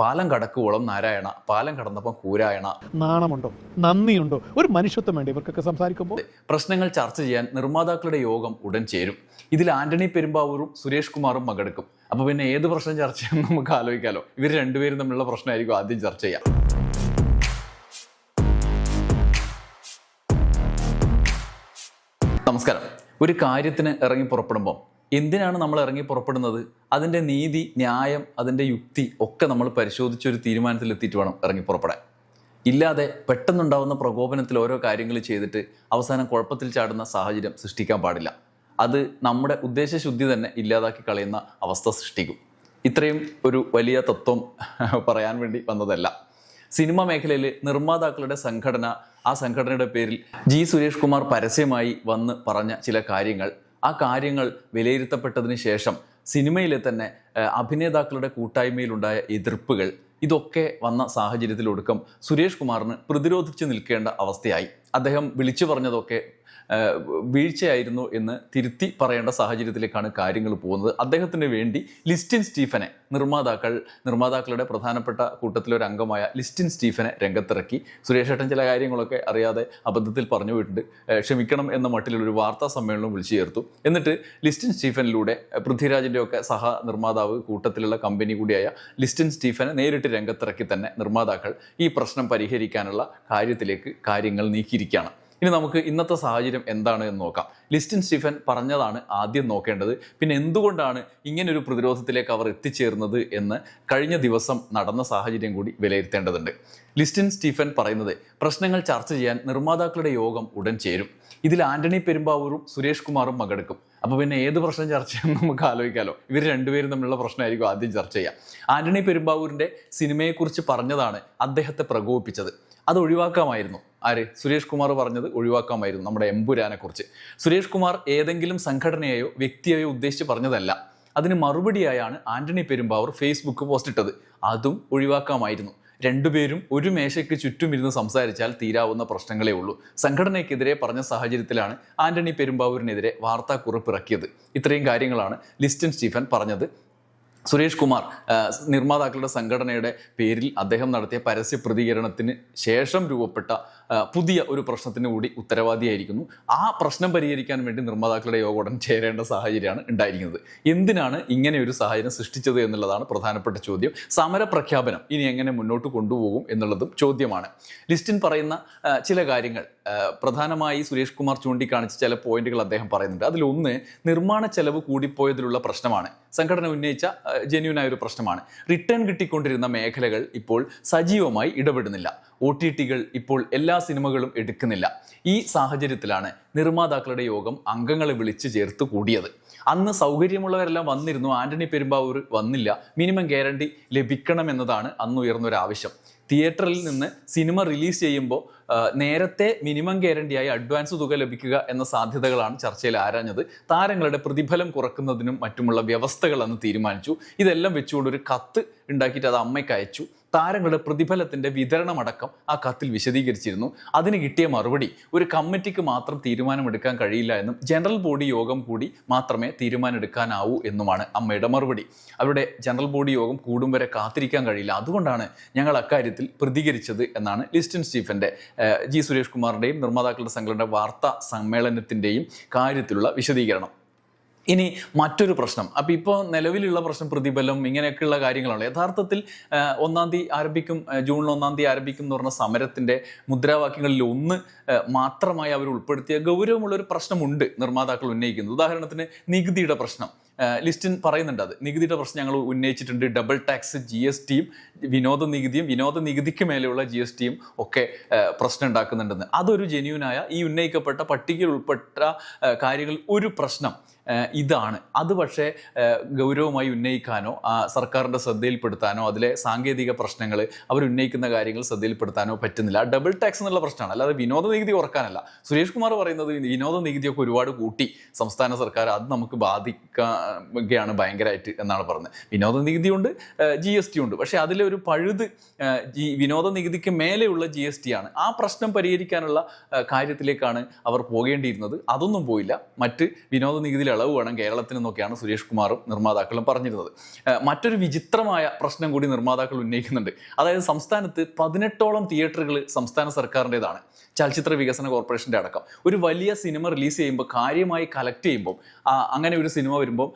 പാലം കടക്കുവോളം നാരായണ പാലം കടന്നപ്പം കൂരായണ. നാണമുണ്ടോ? നന്ദിയുണ്ടോ? ഒരു മനുഷ്യത്വം വേണ്ടി ഇവർക്കൊക്കെ സംസാരിക്കുമ്പോൾ? പ്രശ്നങ്ങൾ ചർച്ച ചെയ്യാൻ നിർമ്മാതാക്കളുടെ യോഗം ഉടൻ ചേരും. ഇതിൽ ആന്റണി പെരുമ്പാവൂരും സുരേഷ് കുമാറും പങ്കെടുക്കും അപ്പൊ പിന്നെ ഏത് പ്രശ്നം ചർച്ച ചെയ്യാൻ നമുക്ക് ആലോചിക്കാലോ. ഇവർ രണ്ടുപേരും തമ്മിലുള്ള പ്രശ്നമായിരിക്കും ആദ്യം ചർച്ച ചെയ്യാം. നമസ്കാരം. ഒരു കാര്യത്തിന് ഇറങ്ങി പുറപ്പെടുമ്പോൾ എന്തിനാണ് നമ്മൾ ഇറങ്ങി പുറപ്പെടുന്നത്? അതിന്റെ നീതി ന്യായം അതിന്റെ യുക്തി ഒക്കെ നമ്മൾ പരിശോധിച്ചൊരു തീരുമാനത്തിൽ എത്തിയിട്ട് വേണം ഇറങ്ങി പുറപ്പെടാൻ. ഇല്ലാതെ പെട്ടെന്നുണ്ടാവുന്ന പ്രകോപനത്തിൽ ഓരോ കാര്യങ്ങൾ ചെയ്തിട്ട് അവസാനം കുഴപ്പത്തിൽ ചാടുന്ന സാഹചര്യം സൃഷ്ടിക്കാൻ പാടില്ല. അത് നമ്മുടെ ഉദ്ദേശശുദ്ധി തന്നെ ഇല്ലാതാക്കി കളയുന്ന അവസ്ഥ സൃഷ്ടിക്കും. ഇത്രയും ഒരു വലിയ തത്വം പറയാൻ വേണ്ടി വന്നതല്ല. സിനിമ മേഖലയിൽ നിർമ്മാതാക്കളുടെ സംഘടന ആ സംഘടനയുടെ പേരിൽ ജി സുരേഷ് കുമാർ പരസ്യമായി വന്ന് പറഞ്ഞ ചില കാര്യങ്ങൾ ആ കാര്യങ്ങൾ വിലയിരുത്തപ്പെട്ടതിന് ശേഷം സിനിമയിലെ തന്നെ അഭിനേതാക്കളുടെ കൂട്ടായ്മയിലുണ്ടായ എതിർപ്പുകൾ ഇതൊക്കെ വന്ന സാഹചര്യത്തിലൊടുക്കം സുരേഷ് കുമാറിന് പ്രതിരോധിച്ച് നിൽക്കേണ്ട അവസ്ഥയായി. അദ്ദേഹം വിളിച്ചു പറഞ്ഞതൊക്കെ വീഴ്ചയായിരുന്നു എന്ന് തിരുത്തി പറയേണ്ട സാഹചര്യത്തിലേക്കാണ് കാര്യങ്ങൾ പോകുന്നത്. അദ്ദേഹത്തിന് വേണ്ടി ലിസ്റ്റിൻ സ്റ്റീഫനെ നിർമ്മാതാക്കൾ നിർമ്മാതാക്കളുടെ പ്രധാനപ്പെട്ട കൂട്ടത്തിലൊരു അംഗമായ ലിസ്റ്റിൻ സ്റ്റീഫനെ രംഗത്തിറക്കി. സുരേഷ് ഏട്ടൻ ചില കാര്യങ്ങളൊക്കെ അറിയാതെ അബദ്ധത്തിൽ പറഞ്ഞു പോയിട്ടുണ്ട്. ക്ഷമിക്കണം എന്ന മട്ടിലൊരു വാർത്താ സമ്മേളനം വിളിച്ചു ചേർത്തു. എന്നിട്ട് ലിസ്റ്റിൻ സ്റ്റീഫനിലൂടെ പൃഥ്വിരാജിന്റെ ഒക്കെ സഹ നിർമ്മാതാവ് കൂട്ടത്തിലുള്ള കമ്പനി കൂടിയായ ലിസ്റ്റിൻ സ്റ്റീഫനെ നേരിട്ട് രംഗത്തിറക്കി തന്നെ നിർമ്മാതാക്കൾ ഈ പ്രശ്നം പരിഹരിക്കാനുള്ള കാര്യത്തിലേക്ക് കാര്യങ്ങൾ നീക്കിയിരിക്കുകയാണ്. ഇനി നമുക്ക് ഇന്നത്തെ സാഹചര്യം എന്താണ് എന്ന് നോക്കാം. ലിസ്റ്റിൻ സ്റ്റീഫൻ പറഞ്ഞതാണ് ആദ്യം നോക്കേണ്ടത്. പിന്നെ എന്തുകൊണ്ടാണ് ഇങ്ങനൊരു പ്രതിരോധത്തിലേക്ക് അവർ എത്തിച്ചേർന്നത് എന്ന് കഴിഞ്ഞ ദിവസം നടന്ന സാഹചര്യം കൂടി വിലയിരുത്തേണ്ടതുണ്ട്. ലിസ്റ്റിൻ സ്റ്റീഫൻ പറയുന്നത് പ്രശ്നങ്ങൾ ചർച്ച ചെയ്യാൻ നിർമ്മാതാക്കളുടെ യോഗം ഉടൻ ചേരും. ഇതിൽ ആന്റണി പെരുമ്പാവൂരും സുരേഷ് കുമാറും പങ്കെടുക്കും അപ്പോൾ പിന്നെ ഏത് പ്രശ്നം ചർച്ച ചെയ്യാൻ നമുക്ക് ആലോചിക്കാലോ. ഇവർ രണ്ടുപേരും തമ്മിലുള്ള പ്രശ്നമായിരിക്കും ആദ്യം ചർച്ച ചെയ്യാം. ആന്റണി പെരുമ്പാവൂരിന്റെ സിനിമയെക്കുറിച്ച് പറഞ്ഞതാണ് അദ്ദേഹത്തെ പ്രകോപിപ്പിച്ചത്. അത് ഒഴിവാക്കാമായിരുന്നു. ആര്? സുരേഷ് കുമാർ പറഞ്ഞത് ഒഴിവാക്കാമായിരുന്നു നമ്മുടെ എമ്പുരാനെ കുറിച്ച്. സുരേഷ് കുമാർ ഏതെങ്കിലും സംഘടനയെയോ വ്യക്തിയെയോ ഉദ്ദേശിച്ച് പറഞ്ഞതല്ല. അതിന് മറുപടിയായാണ് ആന്റണി പെരുമ്പാവൂർ ഫേസ്ബുക്ക് പോസ്റ്റ് ഇട്ടത്. അതും ഒഴിവാക്കാമായിരുന്നു. രണ്ടുപേരും ഒരു മേശയ്ക്ക് ചുറ്റും ഇരുന്ന് സംസാരിച്ചാൽ തീരാവുന്ന പ്രശ്നങ്ങളേ ഉള്ളൂ. സംഘടനയ്ക്കെതിരെ പറഞ്ഞ സാഹചര്യത്തിലാണ് ആന്റണി പെരുമ്പാവൂരിനെതിരെ വാർത്താക്കുറിപ്പ് ഇറക്കിയത്. ഇത്രയും കാര്യങ്ങളാണ് ലിസ്റ്റൻ സ്റ്റീഫൻ പറഞ്ഞത്. സുരേഷ് കുമാർ നിർമ്മാതാക്കളുടെ സംഘടനയുടെ പേരിൽ അദ്ദേഹം നടത്തിയ പരസ്യ പ്രതികരണത്തിന് ശേഷം രൂപപ്പെട്ട പുതിയ ഒരു പ്രശ്നത്തിന് കൂടി ഉത്തരവാദിയായിരിക്കുന്നു. ആ പ്രശ്നം പരിഹരിക്കാൻ വേണ്ടി നിർമ്മാതാക്കളുടെ യോഗം ഉടൻ ചേരേണ്ട സാഹചര്യമാണ് ഉണ്ടായിരിക്കുന്നത്. എന്തിനാണ് ഇങ്ങനെ ഒരു സാഹചര്യം സൃഷ്ടിച്ചത് എന്നുള്ളതാണ് പ്രധാനപ്പെട്ട ചോദ്യം. സമര പ്രഖ്യാപനം ഇനി എങ്ങനെ മുന്നോട്ട് കൊണ്ടുപോകും എന്നുള്ളതും ചോദ്യമാണ്. ലിസ്റ്റിൻ പറയുന്ന ചില കാര്യങ്ങൾ. പ്രധാനമായി സുരേഷ് കുമാർ ചൂണ്ടിക്കാണിച്ച ചില പോയിന്റുകൾ അദ്ദേഹം പറയുന്നുണ്ട്. അതിലൊന്ന് നിർമ്മാണ ചെലവ് കൂടിപ്പോയതിലുള്ള പ്രശ്നമാണ്. സംഘടന ഉന്നയിച്ച ജെന്യൂനായ ഒരു പ്രശ്നമാണ്. റിട്ടേൺ കിട്ടിക്കൊണ്ടിരുന്ന മേഖലകൾ ഇപ്പോൾ സജീവമായി ഇടപെടുന്നില്ല. ഒ ടി ടികൾ ഇപ്പോൾ എല്ലാ സിനിമകളും എടുക്കുന്നില്ല. ഈ സാഹചര്യത്തിലാണ് നിർമ്മാതാക്കളുടെ യോഗം അംഗങ്ങളെ വിളിച്ചു ചേർത്ത് കൂടിയത്. അന്ന് സൗകര്യമുള്ളവരെല്ലാം വന്നിരുന്നു. ആന്റണി പെരുമ്പാവൂർ വന്നില്ല. മിനിമം ഗ്യാരണ്ടി ലഭിക്കണം എന്നതാണ് അന്ന് ഉയർന്നൊരു ആവശ്യം തിയേറ്ററിൽ നിന്ന് സിനിമ റിലീസ് ചെയ്യുമ്പോൾ നേരത്തെ മിനിമം ഗ്യാരണ്ടിയായി അഡ്വാൻസ് തുക ലഭിക്കുക എന്ന സാധ്യതകളാണ് ചർച്ചയിൽ ആരാഞ്ഞത്. താരങ്ങളുടെ പ്രതിഫലം കുറക്കുന്നതിനും മറ്റുമുള്ള വ്യവസ്ഥകൾ അന്ന് തീരുമാനിച്ചു. ഇതെല്ലാം വെച്ചുകൊണ്ട് ഒരു കത്ത് ഉണ്ടാക്കിയിട്ട് അത് അമ്മയ്ക്ക് അയച്ചു. താരങ്ങളുടെ പ്രതിഫലത്തിന്റെ വിതരണമടക്കം ആ കത്തിൽ വിശദീകരിച്ചിരുന്നു. അതിന് കിട്ടിയ മറുപടി ഒരു കമ്മിറ്റിക്ക് മാത്രം തീരുമാനമെടുക്കാൻ കഴിയില്ല എന്നും ജനറൽ ബോഡി യോഗം കൂടി മാത്രമേ തീരുമാനമെടുക്കാനാവൂ എന്നുമാണ് അമ്മയുടെ മറുപടി. അവരുടെ ജനറൽ ബോഡി യോഗം കൂടും വരെ കാത്തിരിക്കാൻ കഴിയില്ല. അതുകൊണ്ടാണ് ഞങ്ങൾ അക്കാര്യത്തിൽ പ്രതികരിച്ചത് എന്നാണ് ലിസ്റ്റൻ സ്റ്റീഫന്റെ ജി സുരേഷ് കുമാറിന്റെയും നിർമ്മാതാക്കളുടെ സംഘടന വാർത്താ സമ്മേളനത്തിന്റെയും കാര്യത്തിലുള്ള വിശദീകരണം. ഇനി മറ്റൊരു പ്രശ്നം. അപ്പോൾ ഇപ്പോൾ നിലവിലുള്ള പ്രശ്നം പ്രതിഫലം ഇങ്ങനെയൊക്കെയുള്ള കാര്യങ്ങളാണ്. യഥാർത്ഥത്തിൽ ഒന്നാം തീയതി ആരംഭിക്കും ജൂണിൽ ഒന്നാം തീയതി ആരംഭിക്കും എന്ന് പറഞ്ഞ സമരത്തിന്റെ മുദ്രാവാക്യങ്ങളിൽ ഒന്ന് മാത്രമായി അവർ ഉൾപ്പെടുത്തിയ ഗൗരവമുള്ളൊരു പ്രശ്നമുണ്ട് നിർമ്മാതാക്കൾ ഉന്നയിക്കുന്നത്. ഉദാഹരണത്തിന് നികുതിയുടെ പ്രശ്നം. ലിസ്റ്റിൻ പറയുന്നുണ്ട് അത്. നികുതിയുടെ പ്രശ്നം ഞങ്ങൾ ഉന്നയിച്ചിട്ടുണ്ട്. ഡബിൾ ടാക്സ് ജി എസ് ടിയും വിനോദ നികുതിയും വിനോദ നികുതിക്ക് മേലെയുള്ള ജി എസ് ടിയും ഒക്കെ പ്രശ്നം ഉണ്ടാക്കുന്നുണ്ടെന്ന്. അതൊരു ജെന്യൂനായ ഈ ഉന്നയിക്കപ്പെട്ട പട്ടികയിൽ ഉൾപ്പെട്ട കാര്യങ്ങളിൽ ഒരു പ്രശ്നം. ഇതാണ്. അത് പക്ഷേ ഗൗരവമായി ഉന്നയിക്കാനോ സർക്കാരിന്റെ ശ്രദ്ധയിൽപ്പെടുത്താനോ അതിലെ സാങ്കേതിക പ്രശ്നങ്ങൾ അവർ ഉന്നയിക്കുന്ന കാര്യങ്ങൾ ശ്രദ്ധയിൽപ്പെടുത്താനോ പറ്റുന്നില്ല. ഡബിൾ ടാക്സ് എന്നുള്ള പ്രശ്നമാണ്. അല്ലാതെ വിനോദ നികുതി ഉറക്കാനല്ല സുരേഷ് കുമാർ പറയുന്നത് വിനോദ നികുതിയൊക്കെ ഒരുപാട് കൂട്ടി സംസ്ഥാന സർക്കാർ അത് നമുക്ക് ബാധിക്കുകയാണ് ഭയങ്കരമായിട്ട് എന്നാണ് പറഞ്ഞത്. വിനോദ നികുതിയുണ്ട് ജി എസ് ടി ഉണ്ട് പക്ഷേ അതിലെ ഒരു പഴുത് ജി വിനോദ നികുതിക്ക് മേലെയുള്ള ജി എസ് ടി ആണ് ആ പ്രശ്നം പരിഹരിക്കാനുള്ള കാര്യത്തിലേക്കാണ് അവർ പോകേണ്ടിയിരുന്നത്. അതൊന്നും പോയില്ല. മറ്റ് വിനോദ നികുതിയിൽ ഇളവ് വേണം കേരളത്തിന് എന്നൊക്കെയാണ് സുരേഷ് കുമാറും നിർമ്മാതാക്കളും പറഞ്ഞിരുന്നത്. മറ്റൊരു വിചിത്രമായ പ്രശ്നം കൂടി നിർമ്മാതാക്കൾ ഉന്നയിക്കുന്നുണ്ട്. അതായത് സംസ്ഥാനത്ത് പതിനെട്ടോളം തിയേറ്ററുകൾ സംസ്ഥാന സർക്കാരിന്റെതാണ്. ചലച്ചിത്ര വികസന കോർപ്പറേഷന്റെ അടക്കം. ഒരു വലിയ സിനിമ റിലീസ് ചെയ്യുമ്പോൾ കാര്യമായി കളക്ട് ചെയ്യുമ്പോൾ അങ്ങനെ ഒരു സിനിമ വരുമ്പോൾ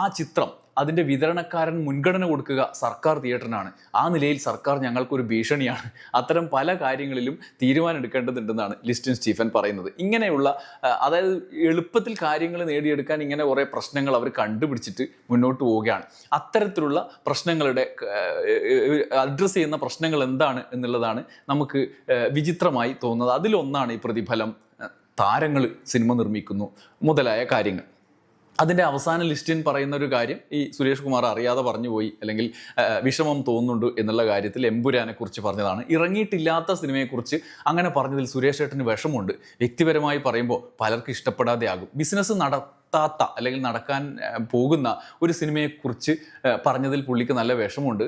ആ ചിത്രം അതിന്റെ വിതരണക്കാരൻ മുൻഗണന കൊടുക്കുക സർക്കാർ തിയേറ്ററിനാണ്. ആ നിലയിൽ സർക്കാർ ഞങ്ങൾക്കൊരു ഭീഷണിയാണ്. അത്തരം പല കാര്യങ്ങളിലും തീരുമാനം എടുക്കേണ്ടതുണ്ടെന്നാണ് ലിസ്റ്റിൻ സ്റ്റീഫൻ പറയുന്നത്. ഇങ്ങനെയുള്ള അതായത് എളുപ്പത്തിൽ കാര്യങ്ങൾ നേടിയെടുക്കാൻ ഇങ്ങനെ കുറേ പ്രശ്നങ്ങൾ അവർ കണ്ടുപിടിച്ചിട്ട് മുന്നോട്ട് പോവുകയാണ്. അത്തരത്തിലുള്ള പ്രശ്നങ്ങളുടെ അഡ്രസ്സ് ചെയ്യുന്ന പ്രശ്നങ്ങൾ എന്താണ് എന്നുള്ളതാണ് നമുക്ക് വിചിത്രമായി തോന്നുന്നത്. അതിലൊന്നാണ് ഈ പ്രതിഫലം താരങ്ങൾ സിനിമ നിർമ്മിക്കുന്നു മുതലായ കാര്യങ്ങൾ. അതിന്റെ അവസാന ലിസ്റ്റിൻ പറയുന്ന ഒരു കാര്യം ഈ സുരേഷ് കുമാർ അറിയാതെ പറഞ്ഞു പോയി അല്ലെങ്കിൽ വിഷമം തോന്നുന്നുണ്ട് എന്നുള്ള കാര്യത്തിൽ എമ്പുരാനെ കുറിച്ച് പറഞ്ഞതാണ്. ഇറങ്ങിയിട്ടില്ലാത്ത സിനിമയെക്കുറിച്ച് അങ്ങനെ പറഞ്ഞതിൽ സുരേഷ് ഏട്ടന് വിഷമമുണ്ട്. വ്യക്തിപരമായി പറയുമ്പോൾ പലർക്കും ഇഷ്ടപ്പെടാതെ ആകും. ബിസിനസ് നടത്താത്ത അല്ലെങ്കിൽ നടക്കാൻ പോകുന്ന ഒരു സിനിമയെക്കുറിച്ച് പറഞ്ഞതിൽ പുള്ളിക്ക് നല്ല വിഷമമുണ്ട്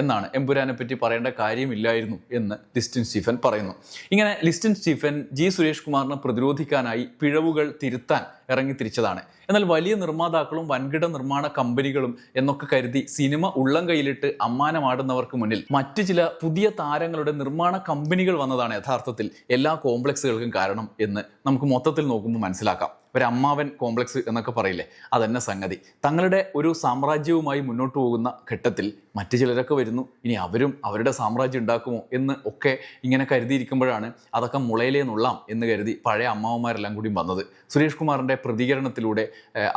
എന്നാണ് എമ്പുരാനെ പറ്റി പറയേണ്ട കാര്യമില്ലായിരുന്നു എന്ന് ലിസ്റ്റിൻ സ്റ്റീഫൻ പറയുന്നു. ഇങ്ങനെ ലിസ്റ്റിൻ സ്റ്റീഫൻ ജി സുരേഷ് കുമാറിനെ പ്രതിരോധിക്കാനായി പിഴവുകൾ തിരുത്താൻ ഇറങ്ങി തിരിച്ചതാണ്. എന്നാൽ വലിയ നിർമ്മാതാക്കളും വൻകിട നിർമ്മാണ കമ്പനികളും എന്നൊക്കെ കരുതി സിനിമ ഉള്ളം കയ്യിലിട്ട് അമ്മാനമാടുന്നവർക്ക് മുന്നിൽ മറ്റു ചില പുതിയ താരങ്ങളുടെ നിർമ്മാണ കമ്പനികൾ വന്നതാണ് യഥാർത്ഥത്തിൽ എല്ലാ കോംപ്ലക്സുകൾക്കും കാരണം എന്ന് നമുക്ക് മൊത്തത്തിൽ നോക്കുമ്പോൾ മനസ്സിലാക്കാം. ഒരു അമ്മാവൻ കോംപ്ലക്സ് എന്നൊക്കെ പറയില്ലേ? അതന്നെ സംഗതി. തങ്ങളുടെ ഒരു സാമ്രാജ്യവുമായി മുന്നോട്ട് പോകുന്ന ഘട്ടത്തിൽ മറ്റു ചിലരൊക്കെ വരുന്നു. ഇനി അവരും അവരുടെ സാമ്രാജ്യം ഉണ്ടാക്കുമോ എന്ന് ഒക്കെ ഇങ്ങനെ കരുതിയിരിക്കുമ്പോഴാണ് അതൊക്കെ മുളയിലേ നുള്ളാം എന്ന് കരുതി പഴയ അമ്മാവന്മാരെല്ലാം കൂടി വന്നത്. സുരേഷ് കുമാറിന്റെ പ്രതികരണത്തിലൂടെ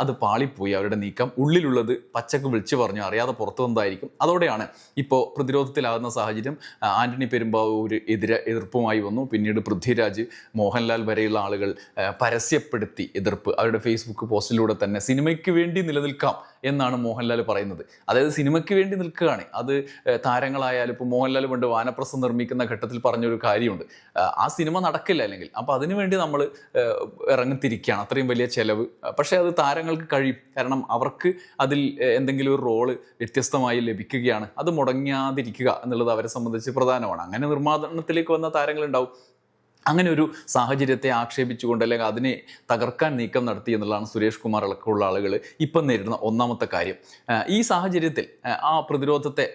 അത് പാളിപ്പോയി. അവരുടെ നീക്കം ഉള്ളിലുള്ളത് പച്ചക്ക് വിളിച്ചു പറഞ്ഞു. അറിയാതെ പുറത്തു വന്നതായിരിക്കും. അതോടെയാണ് ഇപ്പോൾ പ്രതിരോധത്തിലാകുന്ന സാഹചര്യം. ആന്റണി പെരുമ്പാവൂർ എതിരെ എതിർപ്പുമായി വന്നു. പിന്നീട് പൃഥ്വിരാജ് മോഹൻലാൽ വരെയുള്ള ആളുകൾ പരസ്യപ്പെടുത്തി പരസ്യപ്പെടുത്തി എതിർപ്പ് അവരുടെ ഫേസ്ബുക്ക് പോസ്റ്റിലൂടെ തന്നെ സിനിമയ്ക്ക് വേണ്ടി നിലനിൽക്കാം എന്നാണ് മോഹൻലാൽ പറയുന്നത്. അതായത് സിനിമയ്ക്ക് വേണ്ടി നിൽക്കുകയാണ്. അത് താരങ്ങളായാലും ഇപ്പോൾ മോഹൻലാൽ കൊണ്ട് വാനപ്രസം നിർമ്മിക്കുന്ന ഘട്ടത്തിൽ പറഞ്ഞൊരു കാര്യമുണ്ട്. ആ സിനിമ നടക്കില്ല അല്ലെങ്കിൽ. അപ്പോൾ അതിനുവേണ്ടി നമ്മൾ ഇറങ്ങിത്തിരിക്കുകയാണ്. അത്രയും വലിയ ചെലവ്. പക്ഷേ അത് താരങ്ങൾക്ക് കഴിയും. കാരണം അവർക്ക് അതിൽ എന്തെങ്കിലും ഒരു റോൾ വ്യത്യസ്തമായി ലഭിക്കുകയാണ്. അത് മുടങ്ങാതിരിക്കുക എന്നുള്ളത് അവരെ സംബന്ധിച്ച് പ്രധാനമാണ്. അങ്ങനെ നിർമ്മാണത്തിലേക്ക് വന്ന താരങ്ങളുണ്ടാവും. അങ്ങനെ ഒരു സാഹചര്യത്തെ ആക്ഷേപിച്ചുകൊണ്ട് അല്ലെങ്കിൽ അതിനെ തകർക്കാൻ നീക്കം നടത്തി എന്നുള്ളതാണ് സുരേഷ് കുമാർ അടക്കമുള്ള ആളുകൾ ഇപ്പം നേരിടുന്ന ഒന്നാമത്തെ കാര്യം. ഈ സാഹചര്യത്തിൽ ആ, പ്രതിരോധത്തെ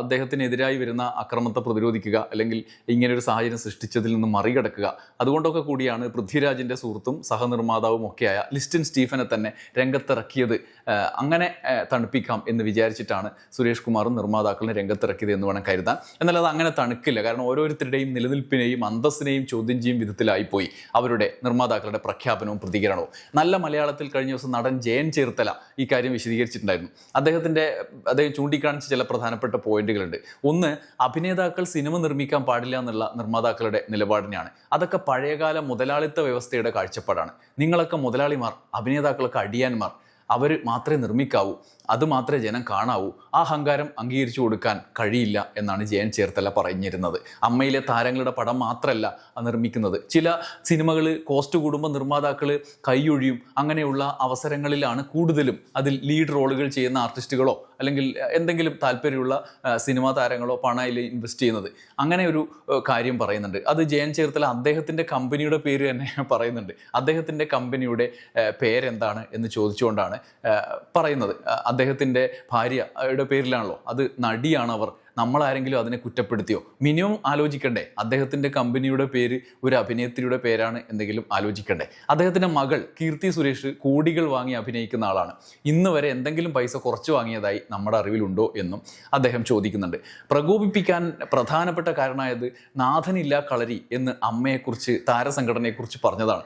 അദ്ദേഹത്തിനെതിരായി വരുന്ന അക്രമത്തെ പ്രതിരോധിക്കുക അല്ലെങ്കിൽ ഇങ്ങനെ ഒരു സാഹചര്യം സൃഷ്ടിച്ചതിൽ നിന്ന് മറികടക്കുക. അതുകൊണ്ടൊക്കെ കൂടിയാണ് പൃഥ്വിരാജിന്റെ സുഹൃത്തും സഹനിർമ്മാതാവും ഒക്കെയായ ലിസ്റ്റിൻ സ്റ്റീഫനെ തന്നെ രംഗത്തിറക്കിയത്. അങ്ങനെ തണുപ്പിക്കാം എന്ന് വിചാരിച്ചിട്ടാണ് സുരേഷ് കുമാറും നിർമ്മാതാക്കളും രംഗത്തിറക്കിയത് എന്ന് വേണം കരുതാൻ. എന്നാൽ അത് അങ്ങനെ തണുക്കില്ല. കാരണം ഓരോരുത്തരുടെയും നിലനിൽപ്പിനെയും അന്തസ്സിനെയും ചോദ്യം ചെയ്യും വിധത്തിലായിപ്പോയി അവരുടെ നിർമ്മാതാക്കളുടെ പ്രഖ്യാപനവും പ്രതികരണവും. നല്ല മലയാളത്തിൽ കഴിഞ്ഞ ദിവസം നടൻ ജയൻ ചേർത്തല ഈ കാര്യം വിശദീകരിച്ചിട്ടുണ്ടായിരുന്നു. അദ്ദേഹത്തിന്റെ അദ്ദേഹം ചൂണ്ടിക്കാണിച്ച ചില പ്രധാനപ്പെട്ട പോയിന്റുകളുണ്ട്. ഒന്ന് അഭിനേതാക്കൾ സിനിമ നിർമ്മിക്കാൻ പാടില്ല എന്നുള്ള നിർമ്മാതാക്കളുടെ നിലപാടിനെയാണ്. അതൊക്കെ പഴയകാല മുതലാളിത്ത വ്യവസ്ഥയുടെ കാഴ്ചപ്പാടാണ്. നിങ്ങളൊക്കെ മുതലാളിമാർ അഭിനേതാക്കളൊക്കെ അടിയാന്മാർ. അവർ മാത്രമേ നിർമ്മിക്കാവൂ. അത് മാത്രമേ ജനം കാണാവൂ. ആ അഹങ്കാരം അംഗീകരിച്ചു കൊടുക്കാൻ കഴിയില്ല എന്നാണ് ജയൻ ചേർത്തല പറഞ്ഞിരുന്നത്. അമ്മയിലെ താരങ്ങളുടെ പടം മാത്രമല്ല നിർമ്മിക്കുന്നത്. ചില സിനിമകൾ കോസ്റ്റ് കൂടുമ്പോൾ നിർമ്മാതാക്കൾ കൈയൊഴിയും അങ്ങനെയുള്ള അവസരങ്ങളിലാണ് കൂടുതലും അതിൽ ലീഡ് റോളുകൾ ചെയ്യുന്ന ആർട്ടിസ്റ്റുകളോ അല്ലെങ്കിൽ എന്തെങ്കിലും താല്പര്യമുള്ള സിനിമാ താരങ്ങളോ പണയിൽ ഇൻവെസ്റ്റ് ചെയ്യുന്നത്. അങ്ങനെ ഒരു കാര്യം പറയുന്നുണ്ട്. അത് ജയൻ ചേർത്തല അദ്ദേഹത്തിന്റെ കമ്പനിയുടെ പേര് തന്നെ പറയുന്നുണ്ട്. അദ്ദേഹത്തിന്റെ കമ്പനിയുടെ പേരെന്താണ് എന്ന് ചോദിച്ചുകൊണ്ടാണ് പറയുന്നത്. അദ്ദേഹത്തിന്റെ ഭാര്യയുടെ പേരിലാണല്ലോ. അത് നടിയാണ് അവർ നമ്മളാരെങ്കിലും അതിനെ കുറ്റപ്പെടുത്തിയോ? മിനിമം ആലോചിക്കണ്ടേ. അദ്ദേഹത്തിന്റെ കമ്പനിയുടെ പേര് ഒരു അഭിനേത്രിയുടെ പേരാണ് എന്തെങ്കിലും ആലോചിക്കണ്ടേ. അദ്ദേഹത്തിന്റെ മകൾ കീർത്തി സുരേഷ് കോടികൾ വാങ്ങി അഭിനയിക്കുന്ന ആളാണ്. ഇന്ന് വരെ എന്തെങ്കിലും പൈസ കുറച്ച് വാങ്ങിയതായി നമ്മുടെ അറിവിലുണ്ടോ എന്നും അദ്ദേഹം ചോദിക്കുന്നുണ്ട്. പ്രകോപിപ്പിക്കാൻ പ്രധാനപ്പെട്ട കാരണമായത് നാഥനില്ല കളരി എന്ന് അമ്മയെക്കുറിച്ച് താരസംഘടനയെക്കുറിച്ച് പറഞ്ഞതാണ്.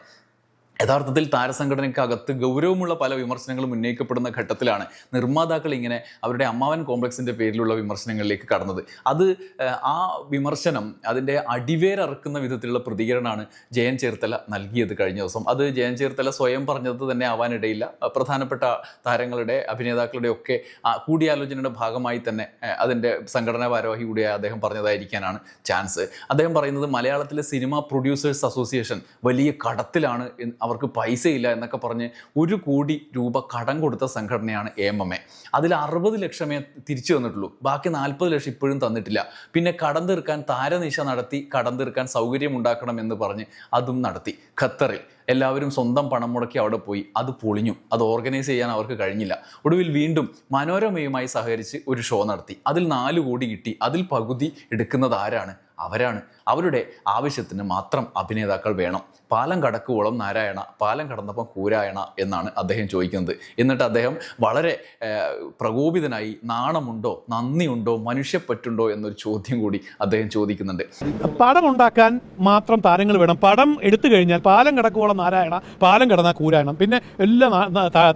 യഥാർത്ഥത്തിൽ താരസംഘടനയ്ക്കകത്ത് ഗൗരവമുള്ള പല വിമർശനങ്ങളും ഉന്നയിക്കപ്പെടുന്ന ഘട്ടത്തിലാണ് നിർമ്മാതാക്കൾ ഇങ്ങനെ അവരുടെ അമ്മാവൻ കോംപ്ലക്സിന്റെ പേരിലുള്ള വിമർശനങ്ങളിലേക്ക് കടന്നത്. അത് ആ വിമർശനം അതിന്റെ അടിവേരറക്കുന്ന വിധത്തിലുള്ള പ്രതികരണമാണ് ജയൻ ചേർത്തല നൽകിയത് കഴിഞ്ഞ ദിവസം. അത് ജയൻ ചേർത്തല സ്വയം പറഞ്ഞത് തന്നെ ആവാനിടയില്ല. പ്രധാനപ്പെട്ട താരങ്ങളുടെ അഭിനേതാക്കളുടെ ഒക്കെ കൂടിയാലോചനയുടെ ഭാഗമായി തന്നെ അതിന്റെ സംഘടനാ ഭാരവാഹി കൂടിയായ അദ്ദേഹം പറഞ്ഞതായിരിക്കാനാണ് ചാൻസ്. അദ്ദേഹം പറയുന്നത് മലയാളത്തിലെ സിനിമ പ്രൊഡ്യൂസേഴ്സ് അസോസിയേഷൻ വലിയ കടത്തിലാണ് അവർക്ക് പൈസയില്ല എന്നൊക്കെ പറഞ്ഞ് ഒരു കോടി രൂപ കടം കൊടുത്ത സംഘടനയാണ് എ എം എം അതിൽ അറുപത് ലക്ഷമേ തിരിച്ചു തന്നിട്ടുള്ളൂ. ബാക്കി നാൽപ്പത് ലക്ഷം ഇപ്പോഴും തന്നിട്ടില്ല. പിന്നെ കടം തീർക്കാൻ താരനിശ നടത്തി കടം തീർക്കാൻ സൗകര്യം ഉണ്ടാക്കണം എന്ന് പറഞ്ഞ് അതും നടത്തി. ഖത്തറിൽ എല്ലാവരും സ്വന്തം പണം മുടക്കി അവിടെ പോയി. അത് പൊളിഞ്ഞു. അത് ഓർഗനൈസ് ചെയ്യാൻ അവർക്ക് കഴിഞ്ഞില്ല. ഒടുവിൽ വീണ്ടും മനോരമയുമായി സഹകരിച്ച് ഒരു ഷോ നടത്തി. അതിൽ നാല് കോടി കിട്ടി. അതിൽ പകുതി എടുക്കുന്നത് ആരാണ്? അവരാണ്. അവരുടെ ആവശ്യത്തിന് മാത്രം അഭിനേതാക്കൾ വേണം. പാലം കടക്കുവോളം നാരായണ പാലം കടന്നപ്പം കൂരായണ എന്നാണ് അദ്ദേഹം ചോദിക്കുന്നത്. എന്നിട്ട് അദ്ദേഹം വളരെ പ്രകോപിതനായി നാണമുണ്ടോ നന്ദിയുണ്ടോ മനുഷ്യപ്പറ്റുണ്ടോ എന്നൊരു ചോദ്യം കൂടി അദ്ദേഹം ചോദിക്കുന്നുണ്ട്. പടം ഉണ്ടാക്കാൻ മാത്രം താരങ്ങൾ വേണം. പടം എടുത്തു കഴിഞ്ഞാൽ പാലം കടക്കുവോളം നാരായണ പാലം കടന്ന കൂരായണം. പിന്നെ എല്ലാ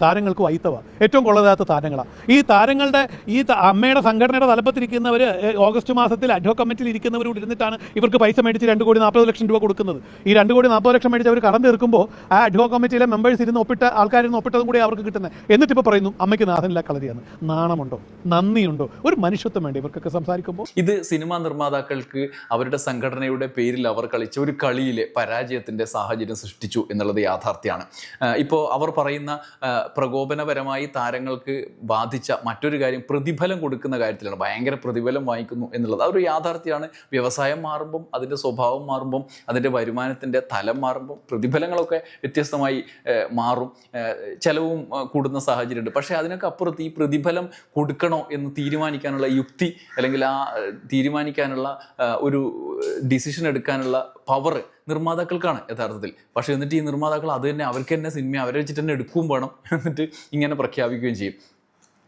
താരങ്ങൾക്കും ഐത്തവ ഏറ്റവും കൊള്ളതാത്ത താരങ്ങളാണ് ഈ താരങ്ങളുടെ ഈ അമ്മയുടെ സംഘടനയുടെ തലപ്പത്തിരിക്കുന്നവർ ഓഗസ്റ്റ് മാസത്തിൽ അഡ്വോ കമ്മിറ്റിയിൽ ഇരിക്കുന്നവരോട് ഇരുന്നിട്ടാണ് ഇവർക്ക് പൈസ മേടിച്ച് രണ്ട് കോടി നാൽപ്പത് ലക്ഷം രൂപ കൊടുക്കുന്നത്. ഈ രണ്ട് കോടി നാൽപ്പത് ലക്ഷം മേടിച്ച് അവർ കടം തീർക്കുമ്പോൾ ആ അഡ്വോ കമ്മിറ്റിയിലെ മെമ്പേഴ്സ് ഇരുന്ന് ഒപ്പിട്ട ആൾക്കാരിന്ന് ഒപ്പിട്ടതും കൂടി അവർക്ക് കിട്ടുന്നത്. എന്നിട്ട് ഇപ്പോൾ പറയുന്നു അമ്മയ്ക്ക് നാഥനില്ല കളരിയാണ് നാണമുണ്ടോ? നന്ദിയുണ്ടോ? ഒരു മനുഷ്യത്വം വേണ്ടി ഇവർക്കൊക്കെ സംസാരിക്കുമ്പോൾ ഇത് സിനിമാ നിർമ്മാതാക്കൾക്ക് അവരുടെ സംഘടനയുടെ പേരിൽ അവർ കളിച്ച ഒരു കളിയിലെ പരാജയത്തിന്റെ സാഹചര്യം സൃഷ്ടിച്ചു എന്നുള്ളത് യാഥാർത്ഥ്യമാണ്. ഇപ്പോൾ അവർ പറയുന്ന പ്രകോപനപരമായി താരങ്ങൾക്ക് ബാധിച്ച മറ്റൊരു കാര്യം പ്രതിഫലം കൊടുക്കുന്ന കാര്യത്തിലാണ്. ഭയങ്കര പ്രതിഫലം വാങ്ങിക്കുന്നു എന്നുള്ളത്. അതൊരു യാഥാർത്ഥ്യമാണ്. വ്യവസായം മാറുമ്പം അതിന്റെ സ്വഭാവം മാറുമ്പം അതിന്റെ വരുമാനത്തിന്റെ തലം മാറുമ്പം പ്രതിഫലങ്ങളൊക്കെ വ്യത്യസ്തമായി മാറും. ചിലവും കൂടുന്ന സാഹചര്യമുണ്ട്. പക്ഷേ അതിനൊക്കെ അപ്പുറത്ത് ഈ പ്രതിഫലം കൊടുക്കണോ എന്ന് തീരുമാനിക്കാനുള്ള യുക്തി അല്ലെങ്കിൽ ആ തീരുമാനിക്കാനുള്ള ഒരു ഡിസിഷൻ എടുക്കാനുള്ള പവർ നിർമ്മാതാക്കൾക്കാണ് യഥാർത്ഥത്തിൽ. പക്ഷേ എന്നിട്ട് ഈ നിർമ്മാതാക്കൾ അത് തന്നെ അവർക്ക് തന്നെ സിനിമ അവരെ വെച്ചിട്ട് തന്നെ എടുക്കുകയും വേണം. എന്നിട്ട് ഇങ്ങനെ പ്രഖ്യാപിക്കുകയും ചെയ്യും.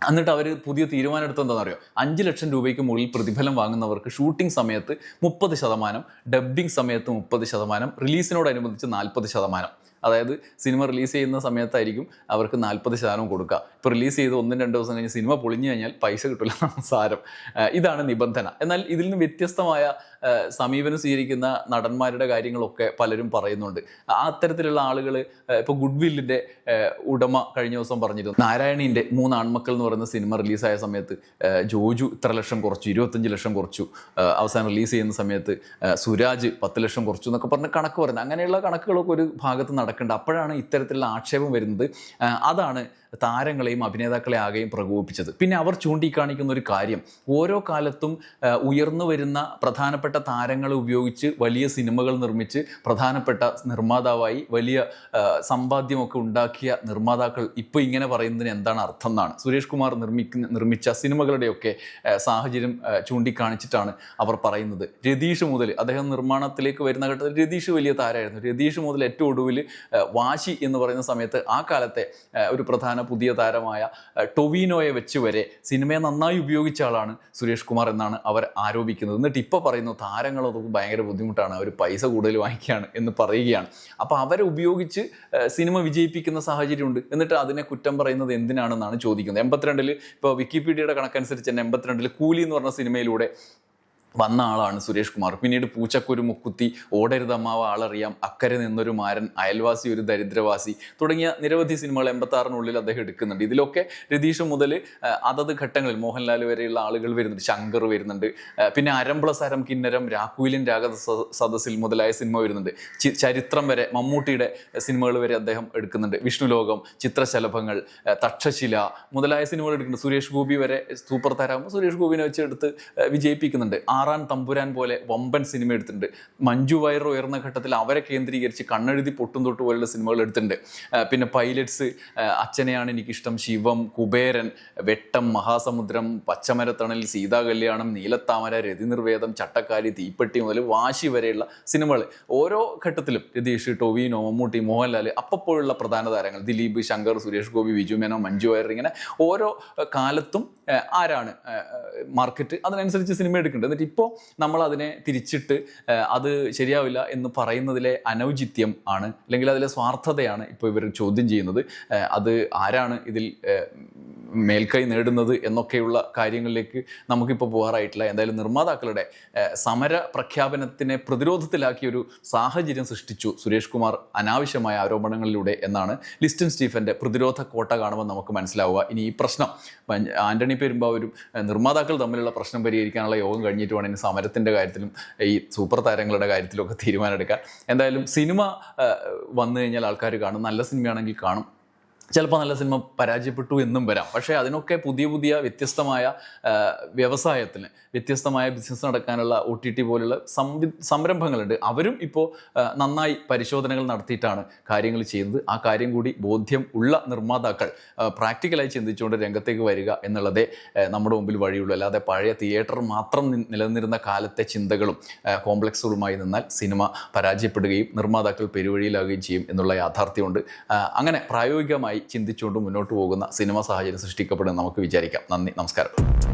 എന്നിട്ട് അവർ പുതിയ തീരുമാനം എടുത്തത് എന്താണെന്ന് അറിയോ അഞ്ച് ലക്ഷം രൂപയ്ക്ക് മുകളിൽ പ്രതിഫലം വാങ്ങുന്നവർക്ക് ഷൂട്ടിംഗ് സമയത്ത് മുപ്പത് ശതമാനം ഡബ്ബിംഗ് സമയത്ത് മുപ്പത് ശതമാനം റിലീസിനോടനുബന്ധിച്ച് നാൽപ്പത് ശതമാനം. അതായത് സിനിമ റിലീസ് ചെയ്യുന്ന സമയത്തായിരിക്കും അവർക്ക് നാൽപ്പത് ശതമാനം കൊടുക്കുക. ഇപ്പോൾ റിലീസ് ചെയ്ത് ഒന്നും രണ്ട് ദിവസം കഴിഞ്ഞ് സിനിമ പൊളിഞ്ഞു കഴിഞ്ഞാൽ പൈസ കിട്ടില്ല സാരം. ഇതാണ് നിബന്ധന. എന്നാൽ ഇതിൽ നിന്ന് വ്യത്യസ്തമായ സമീപനം സ്വീകരിക്കുന്ന നടന്മാരുടെ കാര്യങ്ങളൊക്കെ പലരും പറയുന്നുണ്ട്. അത്തരത്തിലുള്ള ആളുകൾ ഇപ്പോൾ ഗുഡ് വില്ലിന്റെ ഉടമ കഴിഞ്ഞ ദിവസം പറഞ്ഞിരുന്നു. നാരായണീന്റെ മൂന്ന് ആൺമക്കൾ എന്ന് പറയുന്ന സിനിമ റിലീസായ സമയത്ത് ജോജു ഇത്ര ലക്ഷം കുറച്ചു ഇരുപത്തഞ്ച് ലക്ഷം കുറച്ചു. അവസാനം റിലീസ് ചെയ്യുന്ന സമയത്ത് സുരാജ് പത്ത് ലക്ഷം കുറച്ചു എന്നൊക്കെ പറഞ്ഞ് കണക്ക് പറയുന്നത്. അങ്ങനെയുള്ള കണക്കുകളൊക്കെ ഒരു ഭാഗത്ത് നടക്കേണ്ട അപ്പോഴാണ് ഇത്തരത്തിലുള്ള ആക്ഷേപം വരുന്നത്. അതാണ് താരങ്ങളെയും അഭിനേതാക്കളെ ആകെയും പ്രകോപിപ്പിച്ചത്. പിന്നെ അവർ ചൂണ്ടിക്കാണിക്കുന്ന ഒരു കാര്യം. ഓരോ കാലത്തും ഉയർന്നു വരുന്ന പ്രധാനപ്പെട്ട താരങ്ങളെ ഉപയോഗിച്ച് വലിയ സിനിമകൾ നിർമ്മിച്ച് പ്രധാനപ്പെട്ട നിർമ്മാതാവായി വലിയ സമ്പാദ്യമൊക്കെ ഉണ്ടാക്കിയ നിർമ്മാതാക്കൾ ഇപ്പോൾ ഇങ്ങനെ പറയുന്നതിന് എന്താണ് അർത്ഥം എന്നാണ് സുരേഷ് കുമാർ നിർമ്മിക്കുന്ന നിർമ്മിച്ച സിനിമകളുടെയൊക്കെ സാഹചര്യം ചൂണ്ടിക്കാണിച്ചിട്ടാണ് അവർ പറയുന്നത്. രതീഷ് മുതൽ അദ്ദേഹം നിർമ്മാണത്തിലേക്ക് വരുന്ന ഘട്ടത്തിൽ രതീഷ് വലിയ താരമായിരുന്നു. രതീഷ് മുതൽ ഏറ്റവും ഒടുവിൽ വാശി എന്ന് പറയുന്ന സമയത്ത് ആ കാലത്തെ ഒരു പ്രധാന പുതിയ താരമായ ടൊവിനോയെ വെച്ച് വരെ സിനിമയെ നന്നായി ഉപയോഗിച്ച ആളാണ് സുരേഷ് കുമാർ എന്നാണ് അവർ ആരോപിക്കുന്നത്. എന്നിട്ട് ഇപ്പോൾ പറയുന്നു താരങ്ങളൊക്കെ ഭയങ്കര ബുദ്ധിമുട്ടാണ് അവർ പൈസ കൂടുതൽ വാങ്ങിക്കുകയാണ് എന്ന് പറയുകയാണ്. അപ്പോൾ അവരെ ഉപയോഗിച്ച് സിനിമ വിജയിപ്പിക്കുന്ന സാഹചര്യമുണ്ട്. എന്നിട്ട് അതിനെ കുറ്റം പറയുന്നത് എന്തിനാണെന്നാണ് ചോദിക്കുന്നത്. എൺപത്തിരണ്ടിൽ ഇപ്പോൾ വിക്കിപീഡിയയുടെ കണക്കനുസരിച്ച് തന്നെ എൺപത്തിരണ്ടിൽ കൂലി എന്ന് പറഞ്ഞ സിനിമയിലൂടെ വന്ന ആളാണ് സുരേഷ് കുമാർ. പിന്നീട് പൂച്ചക്കൊരു മുക്കുത്തി ഓടരുതമ്മാവ് ആളറിയാം അക്കരെ നിന്നൊരു മാരൻ അയൽവാസി ഒരു ദരിദ്രവാസി തുടങ്ങിയ നിരവധി സിനിമകൾ എൺപത്തി ആറിനുള്ളിൽ അദ്ദേഹം എടുക്കുന്നുണ്ട്. ഇതിലൊക്കെ രതീഷ് മുതൽ അതത് ഘട്ടങ്ങളിൽ മോഹൻലാൽ വരെയുള്ള ആളുകൾ വരുന്നുണ്ട്. ശങ്കർ വരുന്നുണ്ട്. പിന്നെ പിന്നെ അരംപ്ലസ് അരം കിന്നരം രാഘുവിലിൻ രാഗ സദസ്സിൽ മുതലായ സിനിമ വരുന്നുണ്ട്. ചരിത്രം വരെ മമ്മൂട്ടിയുടെ സിനിമകൾ വരെ അദ്ദേഹം എടുക്കുന്നുണ്ട്. വിഷ്ണുലോകം ചിത്രശലഭങ്ങൾ തക്ഷശില മുതലായ സിനിമകൾ എടുക്കുന്നുണ്ട്. സുരേഷ് ഗോപി വരെ സൂപ്പർ താരാകുമ്പോൾ സുരേഷ് ഗോപിനെ വെച്ച് എടുത്ത് ആ, ആറാൻ തമ്പുരാൻ പോലെ വമ്പൻ സിനിമ എടുത്തിട്ടുണ്ട്. മഞ്ജു വയർ ഉയർന്ന ഘട്ടത്തിൽ അവരെ കേന്ദ്രീകരിച്ച് കണ്ണെഴുതി പൊട്ടും തൊട്ട് പോലുള്ള സിനിമകൾ എടുത്തിട്ടുണ്ട്. പിന്നെ പൈലറ്റ്സ് അച്ഛനെയാണ് എനിക്കിഷ്ടം ശിവം കുബേരൻ വെട്ടം മഹാസമുദ്രം പച്ചമരത്തണൽ സീതാ കല്യാണം നീലത്താമര രതിനിർവേദം ചട്ടക്കാരി തീപ്പെട്ടി മുതൽ വാശി വരെയുള്ള സിനിമകൾ. ഓരോ ഘട്ടത്തിലും രതീഷ് ടൊവിനോ മമ്മൂട്ടി മോഹൻലാൽ അപ്പോഴുള്ള പ്രധാന താരങ്ങൾ. ദിലീപ് ശങ്കർ സുരേഷ് ഗോപി വിജു മേനോ മഞ്ജു വയർ ഇങ്ങനെ ഓരോ കാലത്തും ആരാണ് മാർക്കറ്റ് അതിനനുസരിച്ച് സിനിമ എടുക്കുന്നുണ്ട്. എന്നിട്ട് ഇപ്പോൾ നമ്മൾ അതിനെ തിരിച്ചിട്ട് അത് ശരിയാവില്ല എന്ന് പറയുന്നതിലെ അനൗചിത്യം ആണ് അല്ലെങ്കിൽ അതിലെ സ്വാർത്ഥതയാണ് ഇപ്പോൾ ഇവർ ചോദ്യം ചെയ്യുന്നത്. അത് ആരാണ് ഇതിൽ മേൽക്കൈ നേടുന്നത് എന്നൊക്കെയുള്ള കാര്യങ്ങളിലേക്ക് നമുക്കിപ്പോൾ പോകാറായിട്ടില്ല. എന്തായാലും നിർമ്മാതാക്കളുടെ സമര പ്രഖ്യാപനത്തിനെ പ്രതിരോധത്തിലാക്കിയൊരു സാഹചര്യം സൃഷ്ടിച്ചു സുരേഷ് കുമാർ അനാവശ്യമായ ആരോപണങ്ങളിലൂടെ എന്നാണ് ലിസ്റ്റൻ സ്റ്റീഫന്റെ പ്രതിരോധ കോട്ട കാണുമ്പോൾ നമുക്ക് മനസ്സിലാവുക. ഇനി ഈ പ്രശ്നം ആന്റണി പെരുമ്പാവൂരും നിർമ്മാതാക്കൾ തമ്മിലുള്ള പ്രശ്നം പരിഹരിക്കാനുള്ള യോഗം കഴിഞ്ഞിട്ട് വേണം സമരത്തിന്റെ കാര്യത്തിലും ഈ സൂപ്പർ താരങ്ങളുടെ കാര്യത്തിലും ഒക്കെ തീരുമാനമെടുക്കാൻ എന്തായാലും സിനിമ വന്നു കഴിഞ്ഞാൽ ആൾക്കാർ കാണും. നല്ല സിനിമയാണെങ്കിൽ കാണും. ചിലപ്പോൾ നല്ല സിനിമ പരാജയപ്പെട്ടു എന്നും വരാം. പക്ഷേ അതിനൊക്കെ പുതിയ പുതിയ വ്യത്യസ്തമായ വ്യവസായത്തിന് വ്യത്യസ്തമായ ബിസിനസ് നടക്കാനുള്ള ഒ ടി ടി പോലുള്ള സംവി സംരംഭങ്ങളുണ്ട്. അവരും ഇപ്പോൾ നന്നായി പരിശോധനകൾ നടത്തിയിട്ടാണ് കാര്യങ്ങൾ ചെയ്യുന്നത്. ആ കാര്യം കൂടി ബോധ്യം ഉള്ള നിർമ്മാതാക്കൾ പ്രാക്ടിക്കലായി ചിന്തിച്ചുകൊണ്ട് രംഗത്തേക്ക് വരിക എന്നുള്ളതേ നമ്മുടെ മുമ്പിൽ വഴിയുള്ളൂ. അല്ലാതെ പഴയ തിയേറ്റർ മാത്രം നിലനിന്നിരുന്ന കാലത്തെ ചിന്തകളും കോംപ്ലക്സുകളുമായി നിന്നാൽ സിനിമ പരാജയപ്പെടുകയും നിർമ്മാതാക്കൾ പെരുവഴിയിലാകുകയും ചെയ്യും എന്നുള്ള യാഥാർത്ഥ്യമുണ്ട്. അങ്ങനെ പ്രായോഗികമായി ചിന്തിച്ചുകൊണ്ട് മുന്നോട്ട് പോകുന്ന സിനിമ സാഹചര്യം സൃഷ്ടിക്കപ്പെടുമെന്ന് നമുക്ക് വിചാരിക്കാം. നന്ദി നമസ്കാരം.